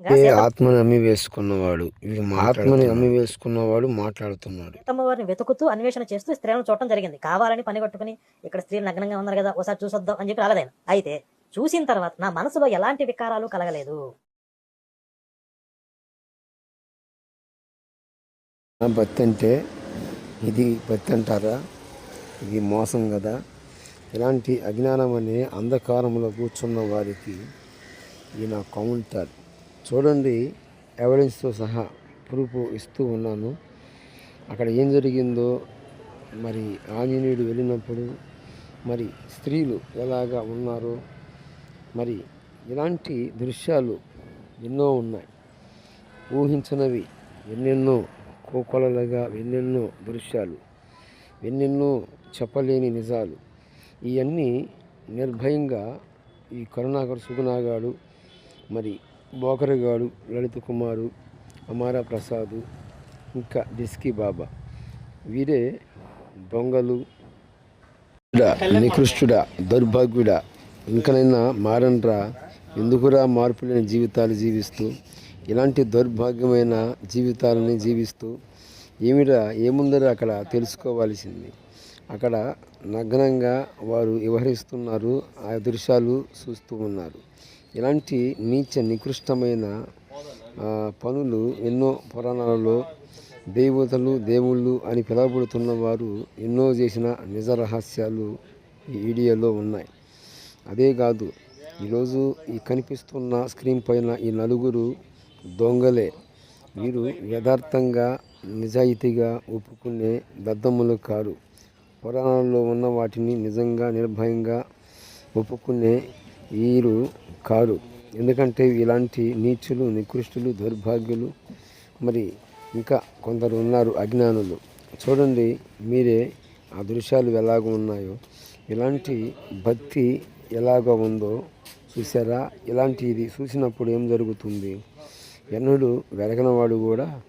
ఏ ఆత్మని అమ్మి వేసుకున్నవాడు ఆత్మని అమ్మి వేసుకున్నవాడు మాట్లాడుతున్నాడు. సీతమ్మ వారిని వెతుకుతూ అన్వేషణ చేస్తూ స్త్రీలను చూడటం జరిగింది. కావాలని పని కట్టుకుని ఇక్కడ స్త్రీలు నగ్నంగా ఉన్నారు కదా ఒకసారి చూసొద్దాం అని చెప్పి రాలేదాయన. అయితే చూసిన తర్వాత నా మనసులో ఎలాంటి వికారాలు కలగలేదు. నా భక్తి అంటే ఇది భక్తి అంటారా? ఇది మోసం కదా? ఇలాంటి అజ్ఞానం అనే అంధకారంలో కూర్చున్న వారికి ఈయన కౌంటర్. చూడండి ఎవిడెన్స్తో సహా ప్రూఫ్ ఇస్తూ ఉన్నాను. అక్కడ ఏం జరిగిందో మరి ఆంజనేయుడు వెళ్ళినప్పుడు మరి స్త్రీలు ఎలాగా ఉన్నారో మరి ఇలాంటి దృశ్యాలు ఎన్నో ఉన్నాయి. ఊహించినవి ఎన్నెన్నో కోకొలలుగా ఎన్నెన్నో దృశ్యాలు ఎన్నెన్నో చెప్పలేని నిజాలు. ఇవన్నీ నిర్భయంగా ఈ కరుణాకర్ సుగుణాగాడు మరి బోకరగాడు లలిత కుమారు అమారా ప్రసాద్ ఇంకా డిస్కీ బాబా. వీరే దొంగలు నికృష్టుడా దౌర్భాగ్యుడా. ఇంకనైనా మారన్రా ఎందుకురా మార్పు లేని జీవితాలు జీవిస్తూ ఇలాంటి దౌర్భాగ్యమైన జీవితాలని జీవిస్తూ ఏమిరా ఏముందరో అక్కడ తెలుసుకోవాల్సింది. అక్కడ నగ్నంగా వారు వ్యవహరిస్తున్నారు ఆ దృశ్యాలు చూస్తూ ఉన్నారు. ఇలాంటి నీచ నికృష్టమైన పనులు ఎన్నో పురాణాలలో దేవతలు దేవుళ్ళు అని పిలవబడుతున్న వారు ఎన్నో చేసిన నిజ రహస్యాలు ఈ వీడియోలో ఉన్నాయి. అదే కాదు ఈరోజు ఈ కనిపిస్తున్న స్క్రీన్ పైన ఈ నలుగురు దొంగలే. వీరు యథార్థంగా నిజాయితీగా ఒప్పుకునే దద్దమ్ములు కారు. పురాణాల్లో ఉన్న వాటిని నిజంగా నిర్భయంగా ఒప్పుకునే వీరు కారు. ఎందుకంటే ఇలాంటి నీచులు నికృష్టులు దౌర్భాగ్యులు. మరి ఇంకా కొందరు ఉన్నారు అజ్ఞానులు. చూడండి మీరే ఆ దృశ్యాలు ఎలాగ ఉన్నాయో. ఇలాంటి భక్తి ఎలాగ ఉందో చూసారా ఇలాంటిది చూసినప్పుడు ఏం జరుగుతుంది? ఎన్నడూ వెరగనవాడు కూడా